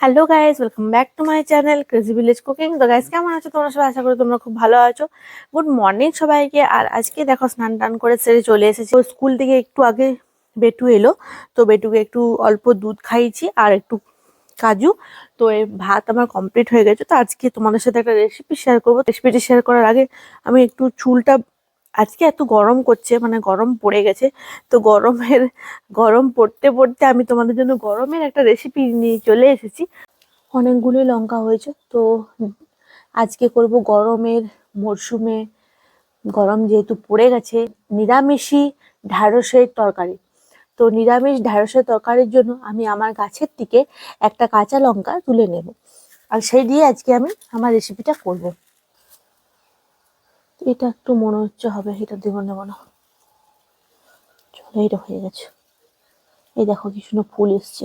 Hello guys welcome back to my channel crazy village cooking তো guys কেমন আছো? তোমরা সবাই আশা করি তোমরা খুব ভালো আছো। গুড মর্নিং সবাইকে। আর আজকে দেখো, স্নান টান করে সেরে চলে এসেছি। স্কুল থেকে একটু আগে বেটু এলো। তো বেটুকে একটু অল্প দুধ খাইয়েছি আর একটু কাজু। তো এই ভাত আমার কমপ্লিট হয়ে গেছে। তো আজকে তোমাদের সাথে একটা রেসিপি শেয়ার করব। রেসিপিটি শেয়ার করার আগে আমি একটু চুলটা আজকে এত গরম করছে মানে গরম পড়ে গেছে। তো গরমের, গরম পড়তে পড়তে আমি তোমাদের জন্য গরমের একটা রেসিপি নিয়ে চলে এসেছি। অনেকগুলি লঙ্কা হয়েছে, তো আজকে করব গরমের মরশুমে গরম যেহেতু পড়ে গেছে, নিরামিষই ঢ্যাঁড়সের তরকারি। তো নিরামিষ ঢ্যাঁড়সের তরকারির জন্য আমি আমার গাছের থেকে একটা কাঁচা লঙ্কা তুলে নেব। আর সেই দিয়ে আজকে আমি আমার রেসিপিটা করব। এটা একটু মনে হচ্ছে হবে, এটা দেবো নেব না। চলো, এটা হয়ে গেছে। এই দেখো কি সুন্দর ফুল এসছে।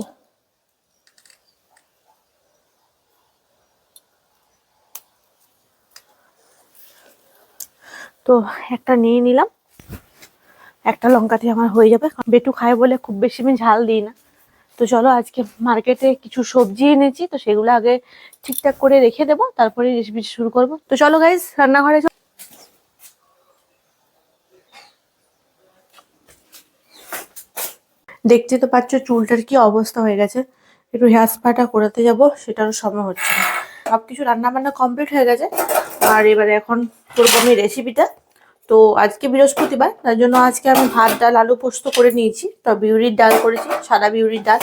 তো একটা নিয়ে নিলাম। একটা লঙ্কাতে আমার হয়ে যাবে। বেটু খায় বলে খুব বেশি আমি ঝাল দিই না। তো চলো, আজকে মার্কেটে কিছু সবজি এনেছি, তো সেগুলো আগে ঠিকঠাক করে রেখে দেবো তারপরে রেসিপি শুরু করব। তো চলো গাইজ রান্নাঘরে দেখতে তো পাচ্ছ চুলটার কি অবস্থা হয়ে গেছে। একটু হেয়ার স্পাটা করাতে যাব, সেটারও সময় হচ্ছে না। সব কিছু রান্না বান্না কমপ্লিট হয়ে গেছে। আর এবারে এখন করব আমি রেসিপিটা তো আজকে বৃহস্পতিবার, তার জন্য আজকে আমি ভাত, ডাল, আলু পোস্ত করে নিয়েছি। তো বিউরির ডাল করেছি, সাদা বিউরির ডাল।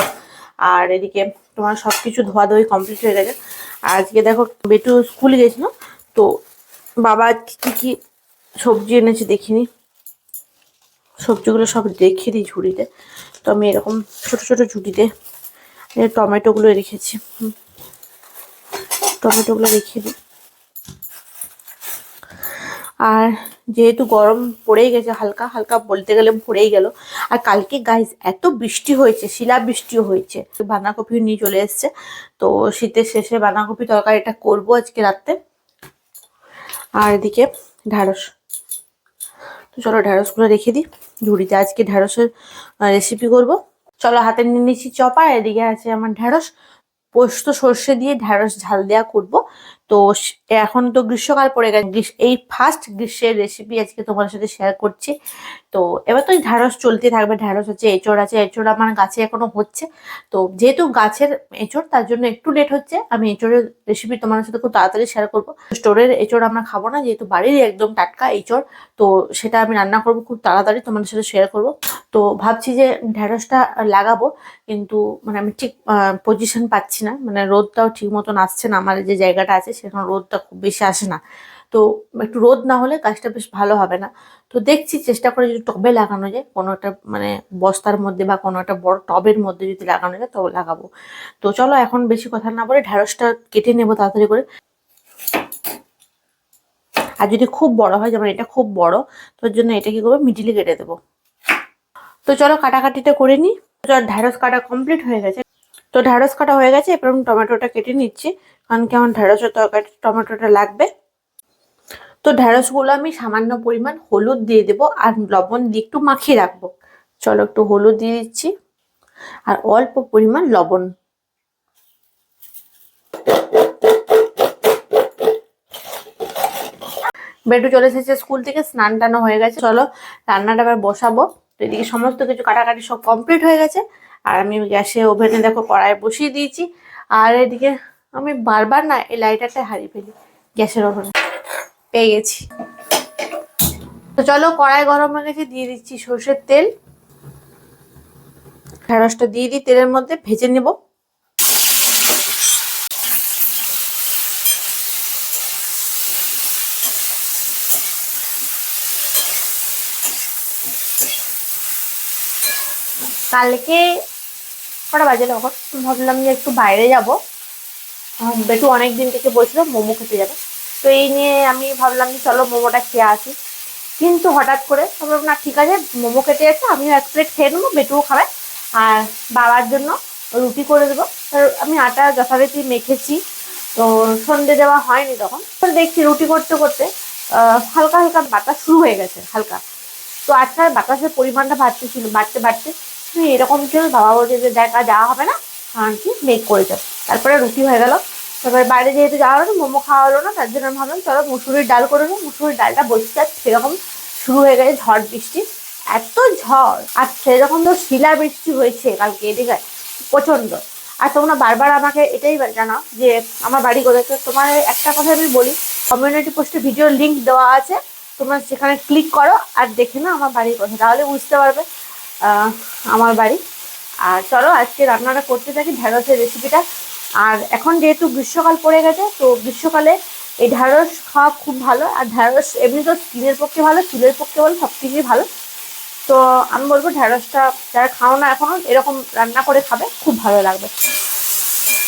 আর এদিকে তোমার সব কিছু ধোয়া ধোয়ি কমপ্লিট হয়ে গেছে। আজকে দেখো, বেটু স্কুলে গেছিল। তো বাবা কী কী সবজি এনেছে দেখিনি। সবজিগুলো সব রেখে দিই ঝুড়িতে। তো আমি এরকম ছোট ছোট ঝুড়িতে টমেটোগুলো রেখেছি। টমেটোগুলো রেখে দিই। আর যেহেতু গরম পড়েই গেছে, হালকা হালকা বলতে গেলে পড়েই গেল। আর কালকে গাইজ এত বৃষ্টি হয়েছে শিলা বৃষ্টিও হয়েছে। বাঁধাকপিও নিয়ে চলে এসছে। তো শীতের শেষে বাঁধাকপি তরকারিটা করব আজকে রাত্রে। আর এদিকে ঢ্যাঁড়স। তো চলো ঢ্যাঁড়সগুলো রেখে দিই। ঝুড়িতে আজকে ঢ্যাঁড়সের রেসিপি করব। চলো হাতে নিয়ে নিচ্ছি চপা এদিকে আছে আমার ঢ্যাঁড়স পোস্ত সর্ষে দিয়ে ঢ্যাঁড়স ঝাল দেওয়া করব। তো এখন তো গ্রীষ্মকাল পড়ে গেছে। এই ফার্স্ট গ্রীষ্মের রেসিপি আজকে তোমার সাথে শেয়ার করছি। তো এবার তো ঢ্যাঁড়স চলতে থাকবে। ঢ্যাঁড়স আছে এঁচড় আছে। এঁচড় আমার গাছে এখনও হচ্ছে। তো যেহেতু গাছের এঁচড়, তার জন্য একটু লেট হচ্ছে। আমি এঁচড়ের রেসিপি তোমার সাথে খুব তাড়াতাড়ি শেয়ার করব। স্টোরের এঁচড় আমরা খাব না, যেহেতু বাড়ির একদম টাটকা এঁচড়। তো সেটা আমি রান্না করব খুব তাড়াতাড়ি তোমাদের সাথে শেয়ার করব। তো ভাবছি যে ঢ্যাঁড়সটা লাগাবো, কিন্তু মানে আমি ঠিক পজিশন পাচ্ছি না। মানে রোদটাও ঠিক মতন আসছে না। আমার যে জায়গাটা আছে সেখানে রোদটা খুব বেশি আসে না। তো একটু রোদ না হলে গাছটা বেশ ভালো হবে না। তো দেখছি চেষ্টা করে যদি টবে লাগানো যায়, কোনো একটা মানে বস্তার মধ্যে বা কোনো একটা বড় টবের মধ্যে যদি লাগানো যায় তো লাগাবো। তো চলো এখন বেশি কথা না বলে ঢ্যাঁড়সটা কেটে নেব তাড়াতাড়ি করে। আর যদি খুব বড় হয়, যেমন এটা খুব বড় তোর জন্য এটা কি করব? মিডিলে কেটে দেবো। তো চলো কাটাকাটিটা করে নিই। ঢ্যাঁড়স কাটা কমপ্লিট হয়ে গেছে। তো ঢ্যাঁড়স কাটা হয়ে গেছে, এবার আমি টমেটোটা কেটে নিচ্ছি। কারণ কি আমার ঢ্যাঁড়সের তরকারি, টমেটোটা লাগবে। তো ঢ্যাঁড়সগুলো আমি সামান্য পরিমাণ হলুদ দিয়ে দেবো আর লবণ দিয়ে একটু মাখিয়ে রাখব। চলো একটু হলুদ দিয়ে দিচ্ছি। আর অল্প পরিমাণ লবণ। বেটু চলে এসেছে স্কুল থেকে, স্নান টানো হয়ে গেছে। চলো রান্নাটা এবার বসাবো। তো এদিকে সমস্ত কিছু কাটাকাটি সব কমপ্লিট হয়ে গেছে। আর আমি গ্যাসে ওভেনে দেখো কড়াই বসিয়ে দিয়েছি। আর এদিকে আমি বারবার না এই লাইটারটা হারিয়ে ফেলি, গ্যাসের ওভেনে। পেয়ে গেছি। তো চলো কড়াই গরম হয়ে গেছে, দিয়ে দিচ্ছি সর্ষের তেল। ঢেঁড়সটা দিয়ে দিই, তেলের মধ্যে ভেজে নেব। কালকে কটা বাজে তখন? ভাবলাম যে একটু বাইরে যাব। বেটু অনেক দিন থেকে বলছিল মোমো খেতে যাবে। তো এই নিয়ে আমি ভাবলাম যে চলো মোমোটা খেয়ে আসি। কিন্তু হঠাৎ করে ভাবলাম, না, ঠিক আছে, মোমো খেতে যাচ্ছে আমিও এক প্লেট খেয়ে নেব, বেটুও খাবে। আর বাবার জন্য রুটি করে দেবো। আমি আটা যথারীতি মেখেছি। তো সন্ধে দেওয়া হয়নি তখন। দেখছি রুটি করতে করতে হালকা হালকা বাতাস শুরু হয়ে গেছে, হালকা। তো আজকাল বাতাসের পরিমাণটা বাড়তে ছিল বাড়তে বাড়তে তুমি এরকম কেউ বাবা বলছে যে দেখা যাওয়া হবে না। কারণ কি মেঘ করে যাবে তারপরে রুটি হয়ে গেল। তারপরে বাইরে যেহেতু যাওয়া হলো মোমো খাওয়া হলো না, তার জন্য ভাবলাম, চলো মুসুরির ডাল করে নিই। মুসুরির ডালটা বসে যাচ্ছে, সেরকম শুরু হয়ে গেছে ঝড় বৃষ্টি। এত ঝড়, আর সেরকম তো শিলা বৃষ্টি হয়েছে কালকে এদিকে, প্রচণ্ড। আর তোমরা বারবার আমাকে এটাই জানাও যে আমার বাড়ি কোথায়। তোমার একটা কথা আমি বলি কমিউনিটি পোস্টে ভিডিওর লিঙ্ক দেওয়া আছে। তোমরা সেখানে ক্লিক করো আর দেখে না আমার বাড়ির কোথায়। তাহলে বুঝতে পারবে আমার বাড়ি। আর চলো, আজকে রান্নাটা করতে থাকি ঢ্যাঁড়সের রেসিপিটা আর এখন যেহেতু গ্রীষ্মকাল পড়ে গেছে, তো গ্রীষ্মকালে এই ঢ্যাঁড়স খাওয়া খুব ভালো। আর ঢ্যাঁড়স এমনি তো স্কিনের পক্ষে ভালো, চুলের পক্ষে ভালো সব কিছুই ভালো। তো আমি বলব ঢ্যাঁড়সটা যারা খাও না এখনও এরকম রান্না করে খাবে, খুব ভালো লাগবে।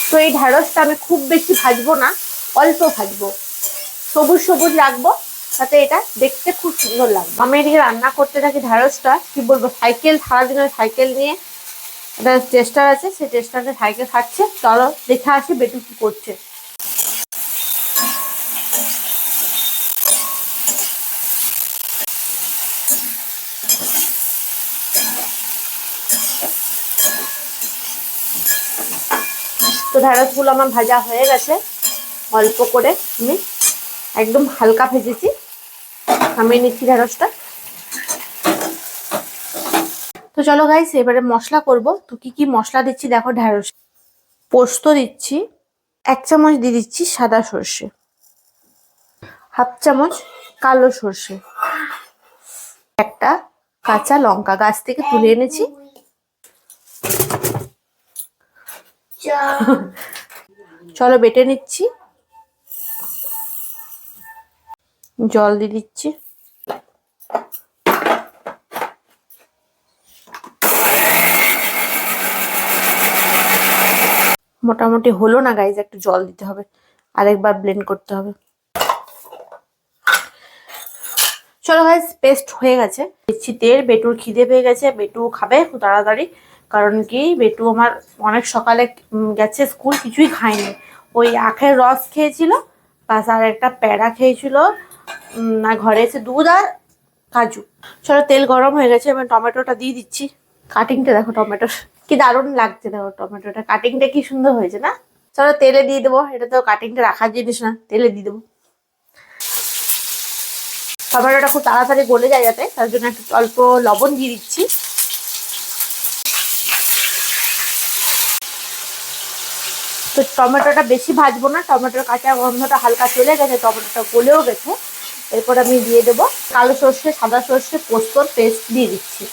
তো এই ঢ্যাঁড়সটা আমি খুব বেশি ভাজবো না, অল্প ভাজবো। সবুজ সবুজ রাখব। তাতে এটা দেখতে খুব সুন্দর লাগবে আমি এদিকে রান্না করতে থাকি ঢ্যাঁড়সটা কি বলব, সাইকেল সারাদিন ওই সাইকেল নিয়ে একটা টেস্টার আছে, সেই টেস্টারে সাইকেল খাচ্ছে। চলো, দেখে আসি বেটু কি করছে। তো ঢ্যাঁড়সগুলো আমার ভাজা হয়ে গেছে, অল্প করে আমি একদম হালকা ভেজেছি। আমি নিচ্ছি ঢ্যাঁড়সটা তো চলো গাইস এবারে মশলা করব। তো কি কি মশলা দিচ্ছি দেখো ঢ্যাঁড়স পোস্ত দিচ্ছি এক চামচ দিয়ে দিচ্ছি সাদা সর্ষে। হাফ চামচ কালো সর্ষে। একটা কাঁচা লঙ্কা গাছ থেকে তুলে এনেছি। চলো বেটে নিচ্ছি। জল দিয়ে দিচ্ছি। মোটামুটি হলো না গাইজ একটু জল দিতে হবে। আরেকবার ব্লেন্ড করতে হবে। চলো গাইজ পেস্ট হয়ে গেছে। দিচ্ছি তেল বেটুর খিদে পেয়ে গেছে, বেটু খাবে খুব তাড়াতাড়ি। কারণ কি, বেটু আমার অনেক সকালে গেছে স্কুল, কিছুই খায়নি। ওই আখের রস খেয়েছিল প্লাস আর একটা প্যাড়া খেয়েছিল আর ঘরে এসে দুধ আর কাজু। চলো তেল গরম হয়ে গেছে আমি টমেটোটা দিয়ে দিচ্ছি। কাটিংটা দেখো টমেটোর কি দারুণ লাগছে দেখো টমেটোটা। কাটিংটা কি সুন্দর হয়েছে না? চলো তেলে দিয়ে দেবো। এটা তো কাটিংটা রাখার জিনিস না তেলে দিয়ে দেবো। টমেটোটা খুব তাড়াতাড়ি গলে যায় যাতে তার জন্য একটু অল্প লবণ দিয়ে দিচ্ছি। তো টমেটোটা বেশি ভাজবো না টমেটোর কাঁচা গন্ধটা হালকা চলে গেছে টমেটোটা গলেও গেছে। এরপর আমি দিয়ে দেবো কালো সর্ষে, সাদা সর্ষে পোস্তর পেস্ট দিয়ে দিচ্ছি।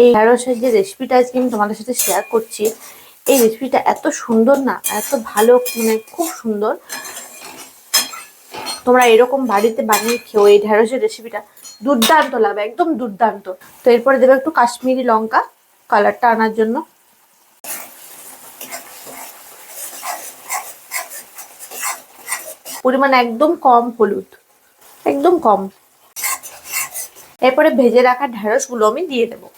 এই ঢ্যাঁড়সের যে রেসিপিটা আজকে আমি তোমাদের সাথে শেয়ার করছি, এই রেসিপিটা এত সুন্দর না, এত ভালো মানে খুব সুন্দর। তোমরা এরকম বাড়িতে বানিয়ে খেও এই ঢ্যাঁড়সের রেসিপিটা দুর্দান্ত লাগবে, একদম দুর্দান্ত। তো এরপরে দেবে একটু কাশ্মীরি লঙ্কা কালারটা আনার জন্য। পরিমাণ একদম কম হলুদ, একদম কম। এরপরে ভেজে রাখা ঢ্যাঁড়সগুলো আমি দিয়ে দেবো।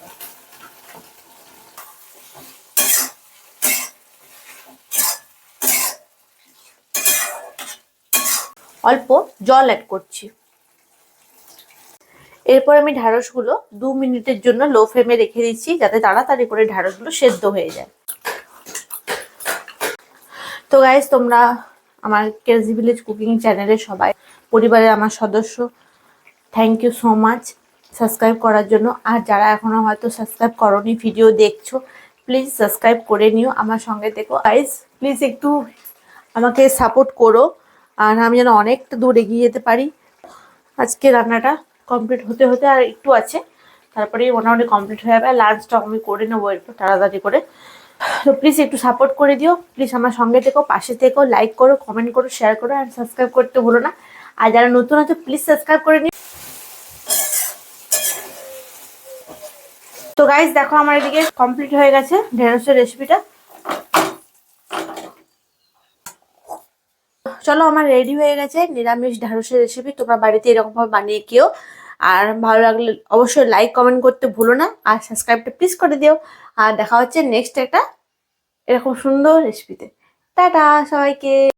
অল্প জল অ্যাড করছি। এরপর আমি ঢ্যাঁড়সগুলো দু মিনিটের জন্য লো ফ্লেমে রেখে দিচ্ছি, যাতে তাড়াতাড়ি করে ঢ্যাঁড়সগুলো সেদ্ধ হয়ে যায়। তো গাইজ তোমরা আমার কেজি ভিলেজ কুকিং চ্যানেলের সবাই, পরিবারের আমার সদস্য thank you so much subscribe করার জন্য। আর যারা এখনও হয়তো সাবস্ক্রাইব করনি ভিডিও দেখছ প্লিজ সাবস্ক্রাইব করে নিও আমার সঙ্গে দেখো গাইজ প্লিজ একটু আমাকে সাপোর্ট করো, আর আমি যেন অনেকটা দূর এগিয়ে যেতে পারি। আজকে রান্নাটা কমপ্লিট হতে হতে আর একটু আছে তারপরে মোটামুটি কমপ্লিট হয়ে যাবে। আর লাঞ্চটা আমি করে নেব একটু তাড়াতাড়ি করে। তো প্লিজ একটু সাপোর্ট করে দিও। প্লিজ আমার সঙ্গে থেকো, পাশে থেকো লাইক করো কমেন্ট করো শেয়ার করো আর সাবস্ক্রাইব করতে ভুলো না। আর যারা নতুন আছে প্লিজ সাবস্ক্রাইব করে নিও। তো গাইজ দেখো আমার এদিকে কমপ্লিট হয়ে গেছে ঢেঁড়সের রেসিপিটা চলো, আমার রেডি হয়ে গেছে নিরামিষ ঢ্যাঁড়সের রেসিপি তোমরা বাড়িতে এরকমভাবে বানিয়ে কেও আর ভালো লাগলে অবশ্যই লাইক কমেন্ট করতে ভুলো না। আর সাবস্ক্রাইবটা প্লিজ করে দিও। আর দেখা হচ্ছে নেক্সট একটা এরকম সুন্দর রেসিপিতে টাটা সবাইকে।